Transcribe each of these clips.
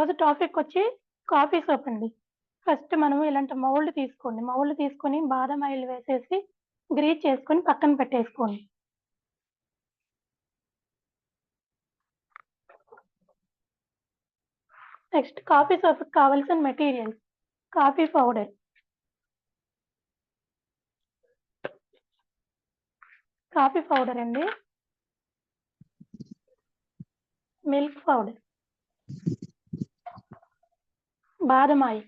ఈరోజు టాపిక్ వచ్చి coffee soap అండి. ఫస్ట్ మనం ఇలాంటి మౌల్డ్ తీసుకోండి. మౌల్డ్ తీసుకొని బాదం ఆయిల్ వేసేసి గ్రీజ్ చేసుకొని పక్కన పెట్టేసుకోండి. నెక్స్ట్ కాఫీ సోప్ కావాల్సిన materials coffee powder coffee powder అండి. మిల్క్ పౌడర్ బాదం oil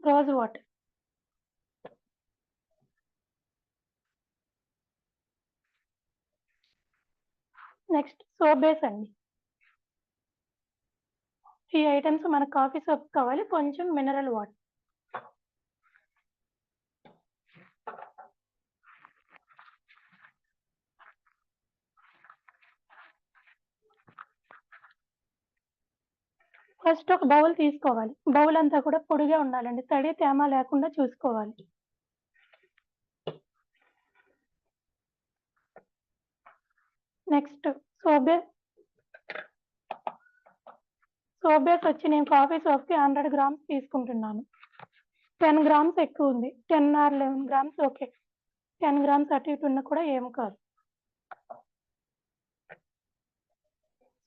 rose water next soap base అండి. ఈ ఐటమ్స్ మనకు కాఫీ సోప్ కావాలి కొంచెం మినరల్ వాటర్. ఫస్ట్ ఒక బౌల్ తీసుకోవాలి. బౌల్ అంతా కూడా పొడిగా ఉండాలండి. తడి తేమ లేకుండా చూసుకోవాలి. నెక్స్ట్ సోబేస్ సోబేస్ వచ్చి నేను కాఫీ సోప్కి హండ్రెడ్ గ్రామ్స్ తీసుకుంటున్నాను. టెన్ గ్రామ్స్ ఎక్కువ ఉంది. Ten or eleven grams okay. Ten grams అటు ఇటు ఉన్న కూడా ఏం కాదు.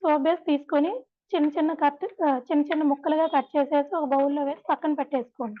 సోప్ బేస్ తీసుకొని చిన్న చిన్న కట్ చిన్న చిన్న ముక్కలుగా కట్ చేసేసి ఒక బౌల్లో వేసి పక్కన పెట్టేసుకోండి.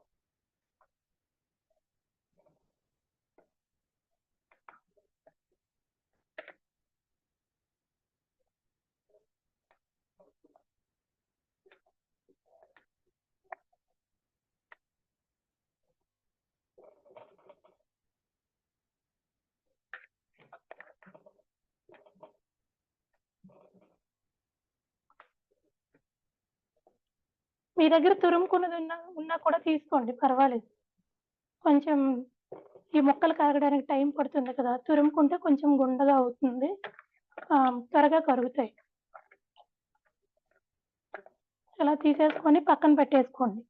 మీ దగ్గర తురుముకున్నది ఉన్నా ఉన్నా కూడా తీసుకోండి పర్వాలేదు. కొంచెం ఈ మొక్కలు కరగడానికి టైం పడుతుంది కదా తురుముకుంటే కొంచెం గుండగా అవుతుంది. ఆ, త్వరగా కరుగుతాయి. ఇలా తీసేసుకొని పక్కన పెట్టేసుకోండి.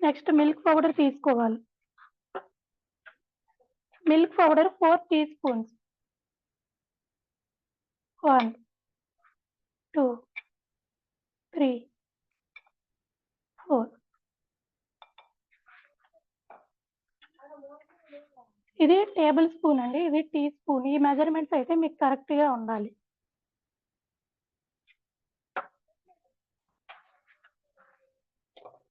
నెక్స్ట్ మిల్క్ పౌడర్ తీసుకోవాలి. Milk powder four teaspoons one two three ఇది టేబుల్ స్పూన్ అండి ఇది టీ స్పూన్. ఈ మెజర్మెంట్స్ అయితే మీకు కరెక్ట్గా ఉండాలి.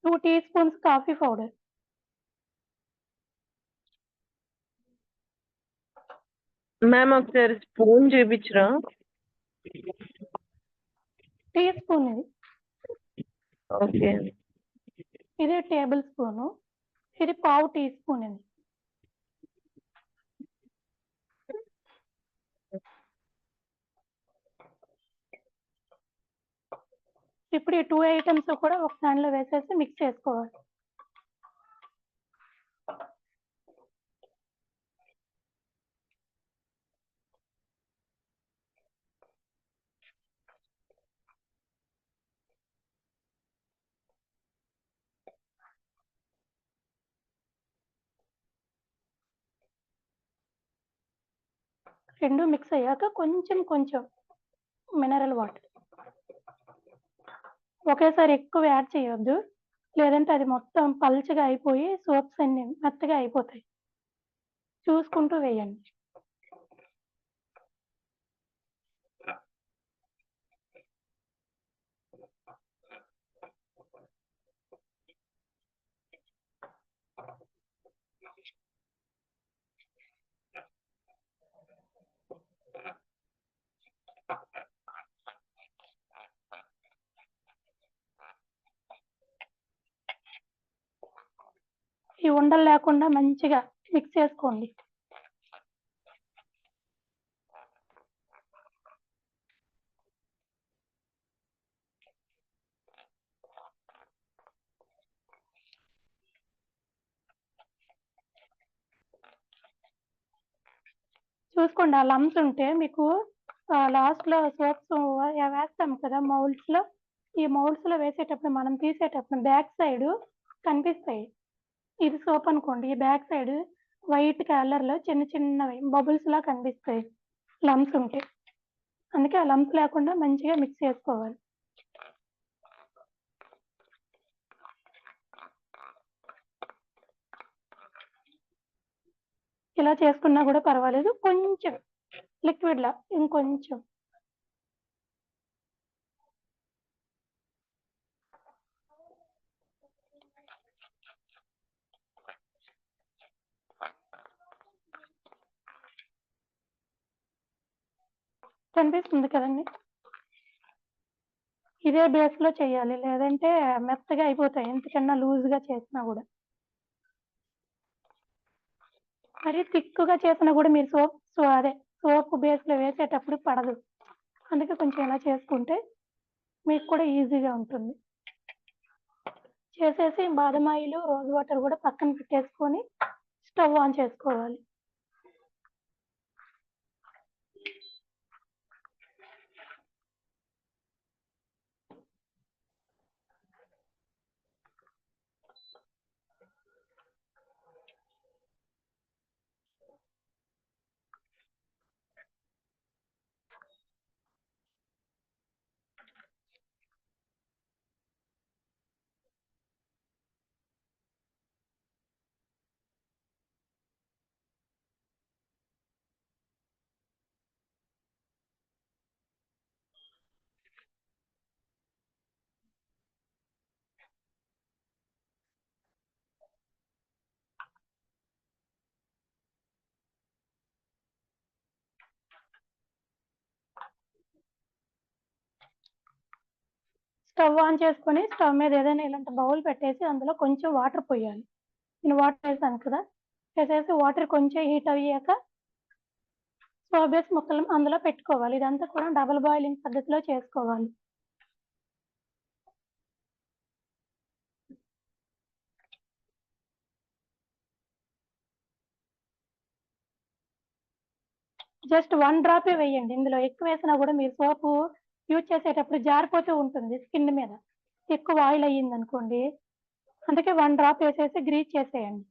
Two teaspoons coffee powder. Ma'am ఒకసారి స్పూన్ చూపించరా? టీ స్పూన్ ఇది. ఓకే. ఇది టేబుల్ స్పూను ఇది పావు టీ స్పూన్ ఇది. ఇప్పుడు ఈ టూ ఐటమ్స్ కూడా ఒక దానిలో వేసేసి మిక్స్ చేసుకోవాలి. రెండు మిక్స్ అయ్యాక కొంచెం కొంచెం మినరల్ వాటర్ ఒకేసారి ఎక్కువ యాడ్ చేయొద్దు. లేదంటే అది మొత్తం పల్చగా అయిపోయి సోప్స్ అన్ని మెత్తగా అయిపోతాయి. చూసుకుంటూ వేయండి. ఈ ఉండలు లేకుండా మంచిగా మిక్స్ చేసుకోండి. చూసుకోండి ఆ లమ్స్ ఉంటే మీకు లాస్ట్‌లో సోప్స్ వేస్తాం కదా మౌల్డ్స్‌లో. ఈ మౌల్డ్స్‌లో వేసేటప్పుడు మనం తీసేటప్పుడు బ్యాక్ సైడు కనిపిస్తాయి. ఇది సోప్ అనుకోండి. ఈ బ్యాక్ సైడ్ వైట్ కలర్‌లో చిన్న చిన్నవి బబుల్స్ లా కనిపిస్తాయి. లమ్స్ ఉంటే. అందుకే ఆ లమ్స్ లేకుండా మంచిగా మిక్స్ చేసుకోవాలి. ఇలా చేసుకున్నా కూడా పర్వాలేదు. కొంచెం లిక్విడ్‌లా ఇంకొంచెం. కనిపిస్తుంది కదండి ఇదే బేస్‌లో చేయాలి. లేదంటే మెత్తగా అయిపోతాయి. ఎంతకన్నా లూజ్‌గా చేసినా కూడా మరి థిక్‌గా చేసినా కూడా మీరు సోప్ సో అదే సోప్ బేస్‌లో వేసేటప్పుడు పడదు. అందుకే కొంచెం ఇలా చేసుకుంటే మీకు కూడా ఈజీగా ఉంటుంది. చేసేసి బాదం ఆయిల్ రోజ్ వాటర్ కూడా పక్కన పెట్టేసుకొని స్టవ్ ఆన్ చేసుకోవాలి. స్టవ్ ఆన్ చేసుకొని స్టవ్ మీద ఏదైనా ఇలాంటి బౌల్ పెట్టేసి అందులో కొంచెం వాటర్ పోయాలి నేను వాటర్ వేసాను కదా! వేసేసి వాటర్ కొంచెం హీట్ అయ్యాక సోబేస్ ముక్కలు అందులో పెట్టుకోవాలి. ఇదంతా కూడా డబుల్ బాయిలింగ్ పద్ధతిలో చేసుకోవాలి. జస్ట్ వన్ డ్రాపే వేయండి. ఇందులో ఎక్కువ వేసినా కూడా మీరు సోపు యూజ్ చేసేటప్పుడు జారిపోతూ ఉంటుంది స్కిన్ మీద. ఎక్కువ ఆయిల్ అయ్యిందనుకోండి. అందుకే వన్ డ్రాప్ వేసేసి గ్రీజ్ చేసేయండి.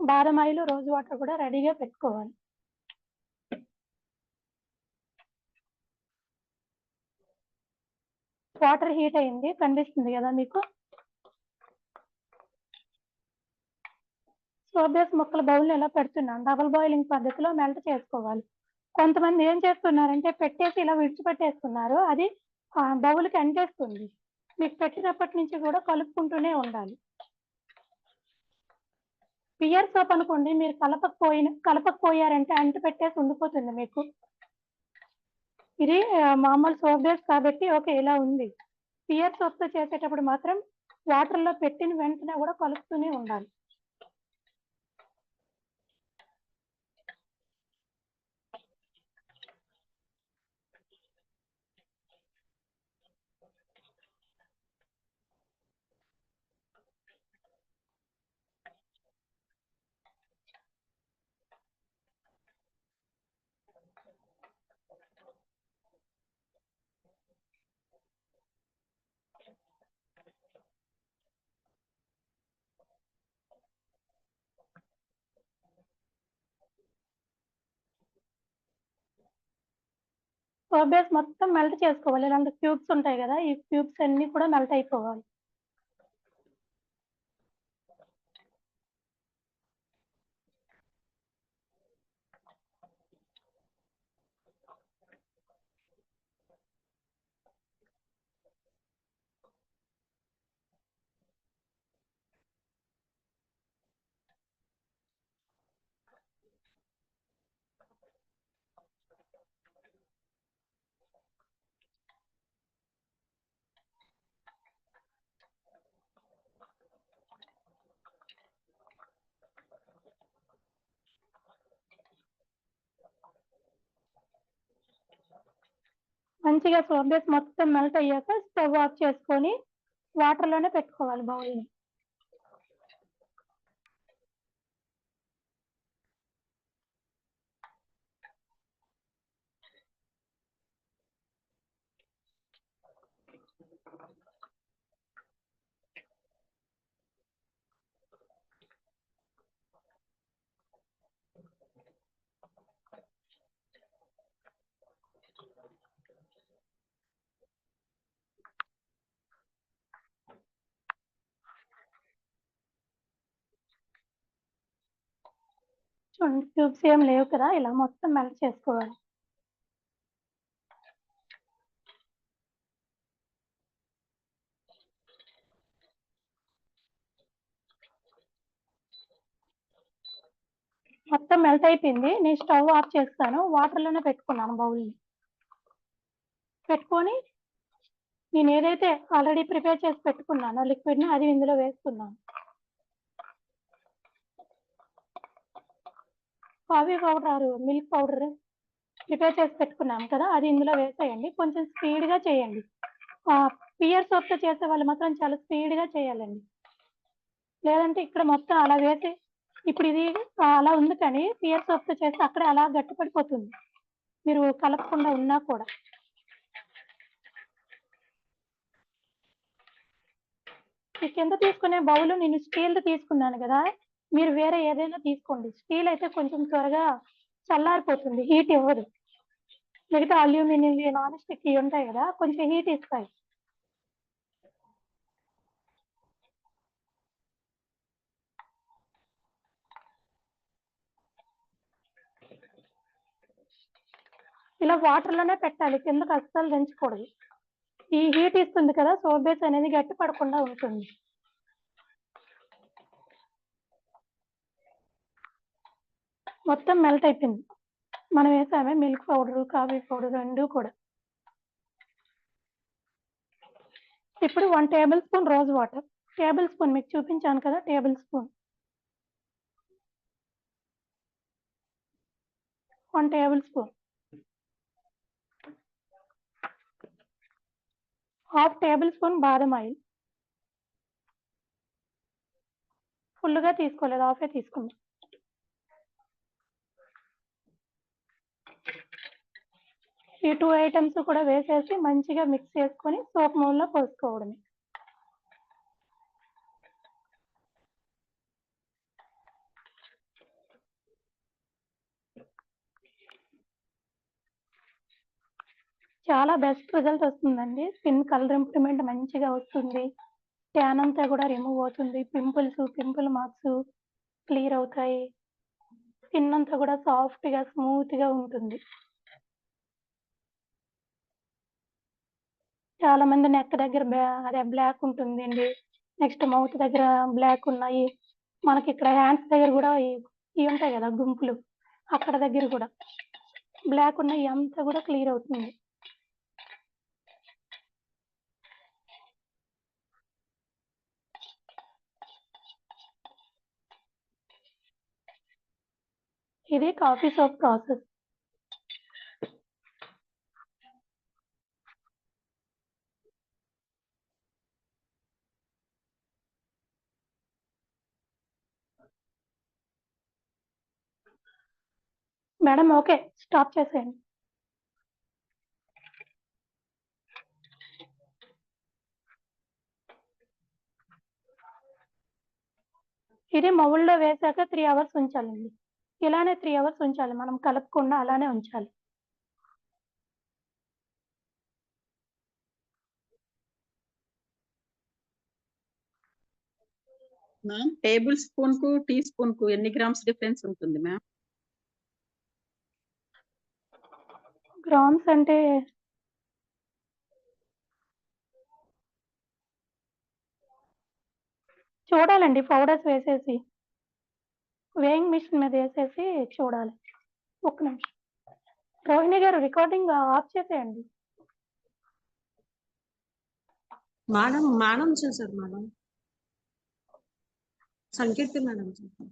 బాదం ఆయిల్ రోజ్ వాటర్ కూడా రెడీగా పెట్టుకోవాలి. వాటర్ హీట్ అయింది. కనిపిస్తుంది కదా మీకు? సోబేస్ ముక్కల బౌల్ని ఇలా పెడుతున్నాను. డబుల్ బాయిలింగ్ పద్ధతిలో మెల్ట్ చేసుకోవాలి. కొంతమంది ఏం చేస్తున్నారంటే పెట్టేసి ఇలా విడిచిపెట్టేస్తున్నారు. అది బౌల్‌కి అంటేస్తుంది. మీకు పెట్టినప్పటి నుంచి కూడా కలుపుకుంటూనే ఉండాలి. పియర్ సోప్ అనుకోండి మీరు కలపకపోయిన కలపకపోయారంటే అంటు పెట్టేసి ఉండిపోతుంది మీకు. ఇది మామూలు సోప్ బేస్ కాబట్టి ఓకే. ఇలా ఉంది. పియర్ సోప్‌తో చేసేటప్పుడు మాత్రం వాటర్‌లో పెట్టిన వెంటనే కూడా కలుపుతూనే ఉండాలి. సోప్ బేస్ మొత్తం మెల్ట్ చేసుకోవాలి. ఇలాంటి క్యూబ్స్ ఉంటాయి కదా ఈ క్యూబ్స్ అన్ని కూడా మెల్ట్ అయిపోవాలి. మంచిగా సోప్ బేస్ మొత్తం మెల్ట్ అయ్యాక స్టవ్ ఆఫ్ చేసుకొని వాటర్లోనే పెట్టుకోవాలి బౌల్ని Hmm, క్యూబ్స్ ఏం లేవు కదా ఇలా మొత్తం మెల్ట్ చేసుకోవాలి. మొత్తం మెల్ట్ అయిపోయింది. నేను స్టవ్ ఆఫ్ చేస్తాను. వాటర్లోనే పెట్టుకున్నాను బౌల్ని పెట్టుకొని నేను ఏదైతే ఆల్రెడీ ప్రిపేర్ చేసి పెట్టుకున్నానో లిక్విడ్ని అది ఇందులో వేసుకున్నాను coffee powder milk powder prepare చేసి పెట్టుకున్నాం కదా అది ఇందులో వేసేయండి. కొంచెం స్పీడ్గా చేయండి. పియర్ సోప్తో చేసే వాళ్ళు మాత్రం చాలా స్పీడ్గా చేయాలండి. లేదంటే ఇక్కడ మొత్తం అలా వేసి ఇప్పుడు ఇది అలా ఉంది కానీ పియర్ సోప్తో చేస్తే అక్కడ అలా గట్టిపడిపోతుంది. మీరు కలపకుండా ఉన్నా కూడా. ఈ కింద తీసుకునే బౌల్ నేను స్టీల్ తీసుకున్నాను కదా. మీరు వేరే ఏదైనా తీసుకోండి. స్టీల్ అయితే కొంచెం త్వరగా చల్లారిపోతుంది. హీట్ ఇవ్వదు. మిగతా అల్యూమినియం నాన్ స్టిక్ ఇవి ఉంటాయి కదా కొంచెం హీట్ ఇస్తాయి. ఇలా వాటర్లోనే పెట్టాలి. కిందకు అస్సలు దించకూడదు. ఈ హీట్ ఇస్తుంది కదా సోప్ బేస్ అనేది గట్టి పడకుండా ఉంటుంది. మొత్తం మెల్ట్ అయిపోయింది. మనం వేసామే మిల్క్ పౌడర్ కాఫీ పౌడర్ రెండు కూడా. ఇప్పుడు one tablespoon rose water tablespoon మీకు చూపించాను కదా tablespoon one tablespoon half tablespoon బాదం ఆయిల్. ఫుల్గా తీసుకోలేదు హాఫే తీసుకుందాం ఈ టూ ఐటమ్స్ కూడా వేసేసి మంచిగా మిక్స్ చేసుకొని సోప్ మౌల్లో పోసుకోవడమే. చాలా బెస్ట్ రిజల్ట్ వస్తుందండి. స్కిన్ కలర్ ఇంప్రూవ్మెంట్ మంచిగా వస్తుంది. ట్యాన్ అంతా కూడా రిమూవ్ అవుతుంది. పింపుల్స్ పింపుల్ మార్క్స్ క్లియర్ అవుతాయి. స్కిన్ అంతా కూడా సాఫ్ట్గా స్మూత్గా ఉంటుంది. చాలా మంది నెక్ దగ్గర అదే బ్లాక్ ఉంటుందండి. నెక్స్ట్ మౌత్ దగ్గర బ్లాక్ ఉన్నాయి. మనకి ఇక్కడ హ్యాండ్స్ దగ్గర కూడా ఇవి ఉంటాయి కదా గుంపులు. అక్కడ దగ్గర కూడా. బ్లాక్ ఉన్నాయి అంతా కూడా క్లియర్ అవుతుంది. ఇది coffee soap process. Madam okay. Stop చేసేయండి. ఇది మౌల్లో వేసాక త్రీ అవర్స్ ఉంచాలండి. ఇలానే త్రీ అవర్స్ ఉంచాలి. మనం కలపకుండా అలానే ఉంచాలి. టేబుల్ స్పూన్కు టీ స్పూన్కు ఎన్ని గ్రామ్స్ డిఫరెన్స్ ఉంటుంది మ్యామ్? ప్రాన్స్ అంటే చూడాలండి పౌడర్స్ వేసేసి వేయింగ్ మిషన్ మీద వేసేసి చూడాలి. ఒక్క నిమిషం. రోహిణి గారు రికార్డింగ్ ఆఫ్ చేసేయండి. మేడం మేడం చేశారు మేడం. సంకీర్తి మేడం చేశారు